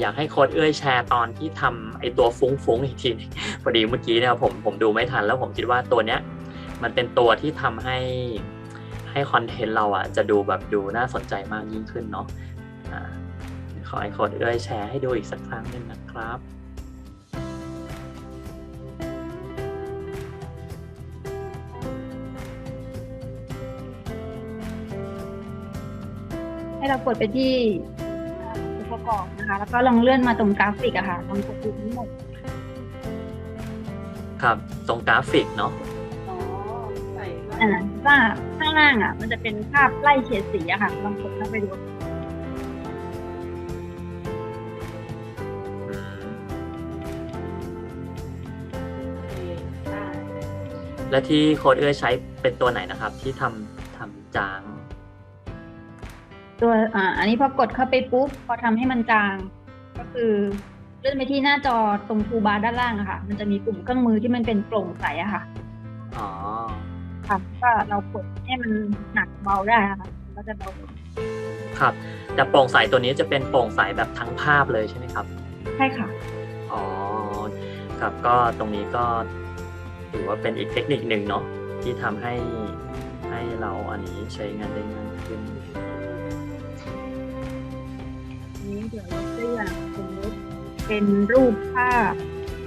อยากให้โค้ดเอ้ยแชร์ตอนที่ทำไอตัวฟุ้งๆอีกทีพอดีเมื่อกี้เนี่ยผมผมดูไม่ทันแล้วผมคิดว่าตัวเนี้ยมันเป็นตัวที่ทำให้ให้คอนเทนต์เราอะจะดูแบบดูน่าสนใจมากยิ่งขึ้นเนาะอ่าขอให้โค้ดเอ้ยแชร์ให้ดูอีกสักครั้งหนึ่งนะครับให้เรากดไปที่ นะคะ แล้วก็ลองเลื่อนมาตรงกราฟิกอะค่ะลองกดดูทั้งหมดครับตรงกราฟิกเนาะอ๋อใส่ไว้อ่าว่าข้างล่างอะมันจะเป็นภาพไล่เฉดสีอะค่ะลองกดเข้าไปดูอืมโอเคได้และที่โค้ดเอ้ยใช้เป็นตัวไหนนะครับ ที่ทำทำจาง ตัวอ่าอันนี้พอกดเข้าไปปุ๊บพอทำให้มันจาง ก็คือเลื่อนไปที่หน้าจอตรงทูบาร์ด้านล่างอะค่ะ มันจะมีปุ่มเครื่องมือที่มันเป็นโปร่งใสอะค่ะอ๋อค่ะก็เรากดให้มันหนักเบาได้อะค่ะมันก็จะเบาลงครับ แต่โปร่งใสตัวนี้จะเป็นโปร่งใสแบบทั้งภาพเลยใช่ไหมครับ ใช่ค่ะอ๋อครับก็ตรงนี้ก็ถือว่าเป็นอีกเทคนิคหนึ่งเนาะที่ทำให้ให้เราอันนี้ใช้งานได้ง่ายขึ้น เดี๋ยวเราตัวอย่างสมมติเป็นรูปภาพ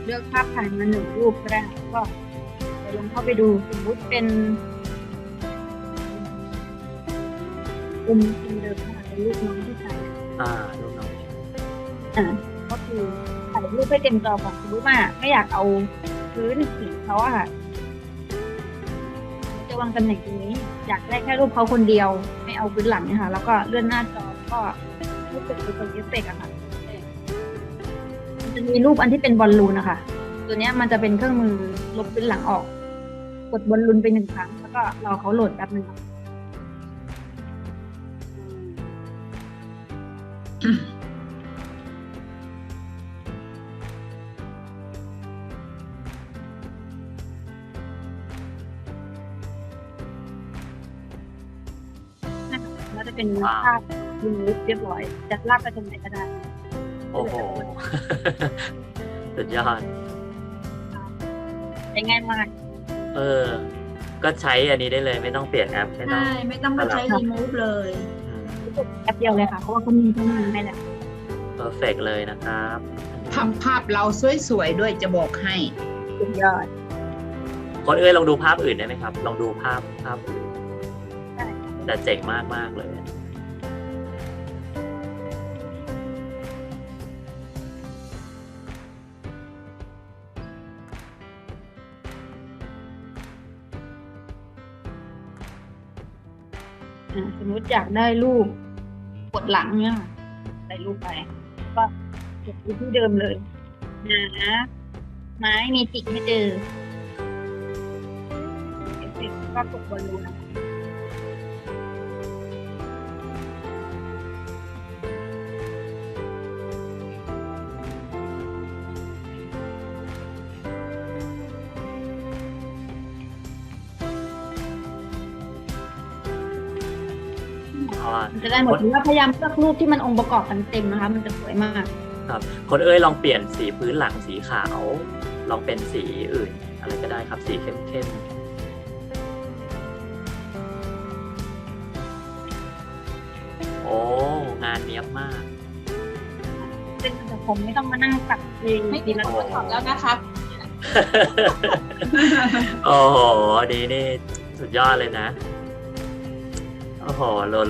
เลือกภาพถ่ายมาหนึ่งรูปก็ได้แล้วก็เดี๋ยวลงเข้าไปดูสมมติเป็นกลุ่มทีเดิมค่ะเป็นรูปน้องที่ถ่ายอ่าลูกน้องอ่าก็คือถ่ายรูปให้เต็มจอก่อนสมมติว่าไม่อยากเอาพื้นสีเขาอะค่ะจะวางตำแหน่งตรงนี้ อยากได้แค่รูปเขาคนเดียว ไม่เอาพื้นหลังเนี่ยค่ะ แล้วก็เลื่อนหน้าจอแล้วก็ให้กดไปเอฟเฟกต์อะค่ะ มันจะมีรูปอันที่เป็นบอลลูนนะคะ ตัวเนี้ยมันจะเป็นเครื่องมือลบพื้นหลังออก กดบอลลูนไปหนึ่งครั้ง แล้วก็รอเขาโหลดแป๊บนึงค่ะแล้วจะเป็นภาพ รูปเรียบร้อยจะลากไปตรงไหนก็ได้โอ้โหสุดยอดใช้ง่ายมากเออ ก็ใช้อันนี้ได้เลย ไม่ต้องเปลี่ยนแอปไม่ต้องใช่ไม่ต้องมาใช้รีมูฟเลยแอปเดียวเลยค่ะเพราะว่าเขามีเครื่องมือให้แล้วเพอร์เฟกเลยนะครับทำภาพเราสวยๆด้วยจะบอกให้สุดยอดคนเอ้ยลองดูภาพอื่นได้ไหมครับ ลองดูภาพภาพอื่นได้แต่เจ๋งมากมากๆเลย สมมติอยากได้รูปกดหลังเนี่ยใส่รูปไป ก็แบบที่เดิมเลยหาไม้มีจิกไม่เจอเกต์ก็กดบอลลูน มันจะได้หมดว่าพยายามเลือกรูปที่มันองค์ประกอบกันเต็มนะคะ มันจะสวยมาก ครับคนเอ้ยลองเปลี่ยนสีพื้นหลังสีขาว ลองเป็นสีอื่น อะไรก็ได้ครับสีเข้มๆโอ้ งานเนี้ยบมากเป็นแต่ผมไม่ต้องมานั่งตัดเองไม่ดีติดละตรวจสอบแล้วนะครับโอ้โห ดีนี่ สุดยอดเลยนะโอ้โห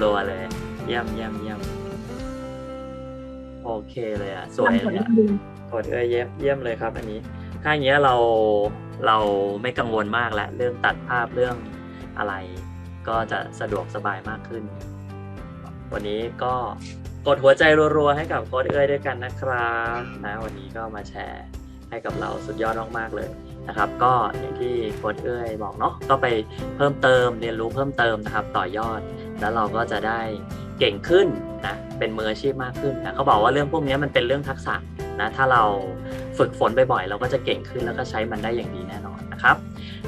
รัวๆเลยเยี่ยมเยี่ยมเยี่ยมโอเคเลยอะ สวยเลยงาอะกดเอ้ยเยี่ยมเยี่ยมเลยครับ อันนี้ ถ้าอย่างเงี้ยเราเราไม่กังวลมากแล้วเรื่องตัดภาพเรื่องอะไร ก็จะสะดวกสบายมากขึ้น วันนี้ก็กดหัวใจรัวๆให้กับโค้ดเอ้ยด้วยกันนะครับนะวันนี้ก็มาแชร์ให้กับเราสุดยอดมากๆเลยนะครับ ก็อย่างที่โค้ดเอ้ยบอกเนาะก็ไปเพิ่มเติมเรียนรู้เพิ่มเติมนะครับ ต่อยอด แล้วเราก็จะได้เก่งขึ้นนะเป็นมืออาชีพมากขึ้นนะเขาบอกว่าเรื่องพวกนี้มันเป็นเรื่องทักษะนะถ้าเราฝึกฝนบ่อยๆเราก็จะเก่งขึ้นแล้วก็ใช้มันได้อย่างดีแน่นอนนะครับ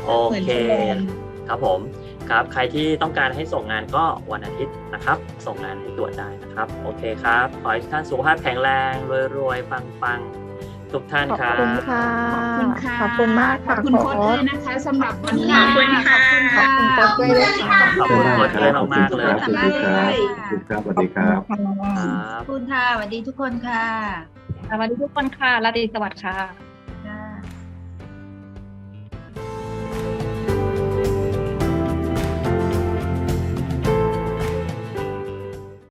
โอเหมือนเคชั่วโมงครับผมครับใครที่ต้องการให้ส่งงานก็วันอาทิตย์นะครับ ส่งงานให้ตรวจได้นะครับ โอเคครับขอให้ทุกท่านสุขภาพแข็งแรงรวยๆปังๆทุกท่านขอบครับคุณค่ะขอบคุณค่ะขอบคุณมากขอบค่ะคุณโค้โค้ดชด้วยนะคะสำหรับวันนี้ขอบคุณค่ะ ขอบคุณโค้ชด้วยนะคะขอบคุณโค้ชด้วยมากๆเลยสวัสดีครับสวัสดีครับครับขอบคุณค่ะสวัสดีทุกคนค่ะ สวัสดีทุกคนค่ะราตรีสวัสดิ์ค่ะ